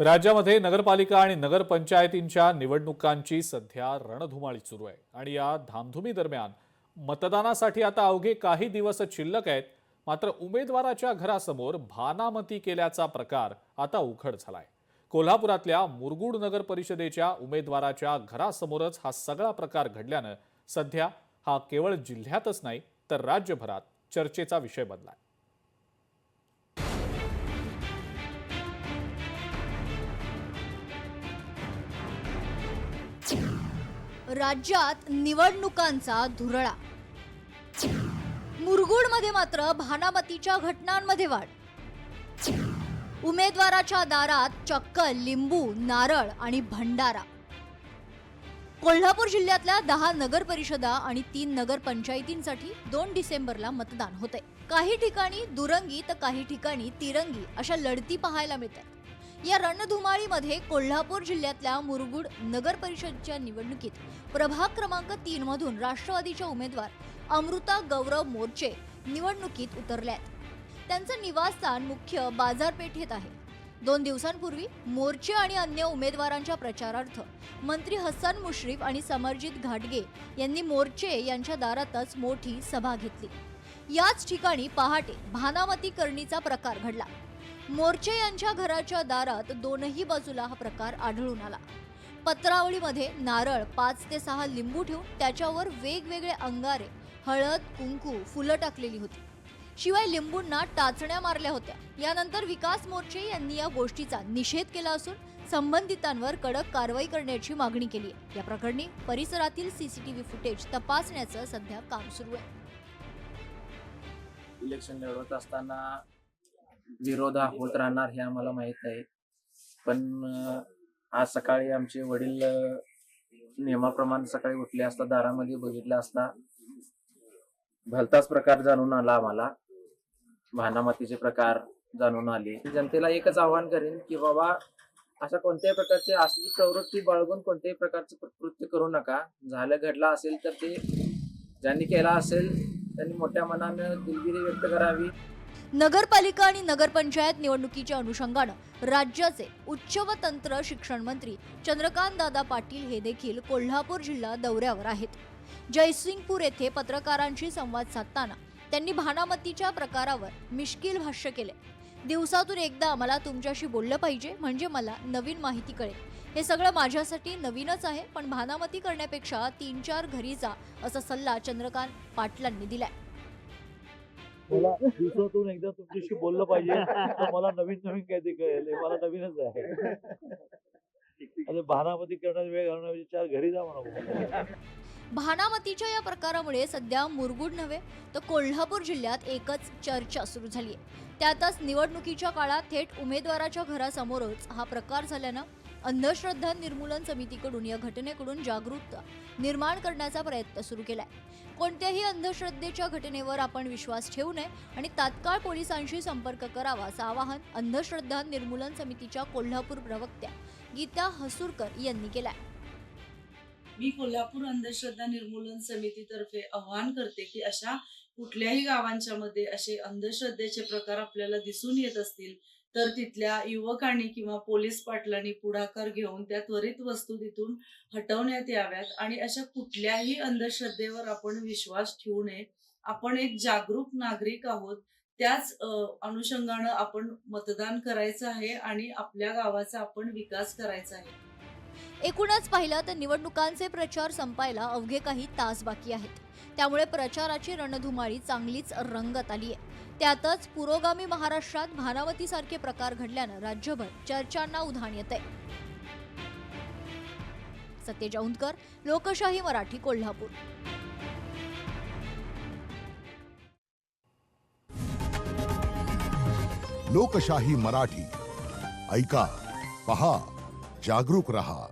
राज्यामध्ये नगरपालिका आणि नगरपंचायतींच्या निवडणुकांची सध्या रणधुमाळी सुरू आहे. आणि या धामधुमी दरम्यान मतदानासाठी आता अवघे काही दिवस शिल्लक आहेत. मात्र उमेदवाराच्या घरासमोर भानामती केल्याचा प्रकार आता उघड झालाय. कोल्हापुरातल्या मुरगुड नगर परिषदेच्या उमेदवाराच्या घरासमोरच हा सगळा प्रकार घडल्यानं सध्या हा केवळ जिल्ह्यातच नाही तर राज्यभरात चर्चेचा विषय बनलाय. राज्यात निवडणुकांचा धुरळा. मुरगुडमध्ये मात्र भानामतीच्या घटनांमध्ये वाढ. उमेदवाराच्या दारात चक्क लिंबू नारळ आणि भंडारा. कोल्हापूर जिल्ह्यातल्या दहा नगर परिषदा आणि तीन नगर पंचायतींसाठी दोन डिसेंबरला मतदान होते काही ठिकाणी दुरंगी तर काही ठिकाणी तिरंगी अशा लढती पाहायला मिळतात. या रणधुमाळीमध्ये कोल्हापूर जिल्ह्यातल्या मुरगुड नगर परिषदच्या निवडणुकीत प्रभाग क्रमांक तीन मधून राष्ट्रवादीच्या उमेदवार अमृता गौरव मोर्चे निवडणुकीत उतरल्यात त्यांचं निवासस्थान मुख्य बाजारपेठेत आहे. दोन दिवसांपूर्वी मोर्चे आणि अन्य उमेदवारांच्या प्रचारार्थ मंत्री हसन मुश्रीफ आणि समरजित घाटगे यांनी मोर्चे यांच्या दारातच मोठी सभा घेतली. याच ठिकाणी पहाटे भानामती करणीचा प्रकार घडला. मोर्चे यांच्या घराच्या दारात दोनही बाजूला हा प्रकार आढळून आला. पत्रावळीमध्ये नारळ पाच ते सहा लिंबू ठेवून त्याच्यावर वेगवेगळे अंगारे हळद कुंकू फुलं टाकलेली होती. शिवाय लिंबूंना टाचण्या मारल्या होत्या. यानंतर विकास मोर्चे यांनी या गोष्टीचा निषेध केला असून संबंधितांवर कडक कारवाई करण्याची मागणी केली आहे. या प्रकरणी परिसरातील सीसीटीव्ही फुटेज तपासण्याचं सध्या काम सुरू आहे. इलेक्शन लढवत असताना विरोध होत राहणार हे आम्हाला माहीत आहे. पण आज सकाळी आमचे वडील नियमाप्रमाणे सकाळी उठले असता दारामध्ये बघितलं असता भलताच प्रकार जाणून आला आम्हाला. भानामातीचे प्रकार जाणून आले. जनतेला एकच आव्हान करेन की बाबा अशा कोणत्याही प्रकारची असली प्रवृत्ती बाळगून कोणत्याही प्रकारचं कृत्य करू नका. झालं घडलं असेल तर ते ज्यांनी केला असेल त्यांनी मोठ्या मनानं दिलगिरी व्यक्त करावी. नगरपालिका आणि नगरपंचायत निवडणुकीच्या अनुषंगानं राज्याचे उच्च व तंत्र शिक्षण मंत्री चंद्रकांत दादा पाटील हे देखील कोल्हापूर जिल्हा दौऱ्यावर आहेत. जयसिंगपूर येथे पत्रकारांशी संवाद साधताना त्यांनी भानामतीच्या प्रकारावर मिश्किल भाष्य केले. दिवसातून एकदा मला तुमच्याशी बोललं पाहिजे म्हणजे मला नवीन माहिती कळेल. हे सगळं माझ्यासाठी नवीनच आहे पण भानामती करण्यापेक्षा तीन चार घरी जा असा सल्ला चंद्रकांत पाटलांनी दिलाय. मला दिवसातून एकदा तुमच्याशी बोललं पाहिजे तर मला नवीन नवीन काहीतरी कळेल. मला नवीनच आहे. भानामती करण्याचा वेळ घालण्याऐवजी चार घरी जा म्हणा भानामतीच्या या प्रकारामुळे सध्या मुरगुड नव्हे तर कोल्हापूर जिल्ह्यात एकच चर्चा सुरू झाली आहे त्यातच निवडणुकीच्या काळात थेट उमेदवाराच्या घरासमोरच हा प्रकार झाल्यानं अंधश्रद्धा निर्मूलन समितीकडून या घटनेकडून जागरूकता निर्माण करण्याचा प्रयत्न सुरू केलाय. कोणत्याही अंधश्रद्धेच्या घटनेवर आपण विश्वास ठेवू नये आणि तात्काळ पोलिसांशी संपर्क करावा असं आवाहन अंधश्रद्धा निर्मूलन समितीच्या कोल्हापूर प्रवक्त्या गीता हसूरकर यांनी केलाय. मी कोल्हापूर अंधश्रद्धा निर्मूलन समितीतर्फे आवाहन करते की अशा कुठल्याही गावांच्या मध्ये असे अंधश्रद्धेचे प्रकार आपल्याला दिसून येत असतील तर तिथल्या युवकांनी किंवा पोलीस पाटलांनी पुढाकार घेऊन त्या त्वरित वस्तू तिथून हटवण्यात याव्यात आणि अशा कुठल्याही अंधश्रद्धेवर आपण विश्वास ठेवू नये. आपण एक जागरूक नागरिक आहोत. त्याच अनुषंगानं आपण मतदान करायचं आहे आणि आपल्या गावाचा आपण विकास करायचा आहे. एकूणच पाहिलं तर निवडणुकांचे प्रचार संपायला अवघे काही तास बाकी आहेत. त्यामुळे प्रचाराची रणधुमाळी चांगलीच रंगत आली आहे त्यातच पुरोगामी महाराष्ट्रात भानावतीसारखे प्रकार घडल्यानं राज्यभर चर्चांना उधाण येते सत्यज औंदकर लोकशाही मराठी कोल्हापूर. लोकशाही मराठी. ऐका पहा. जागरूक रहा।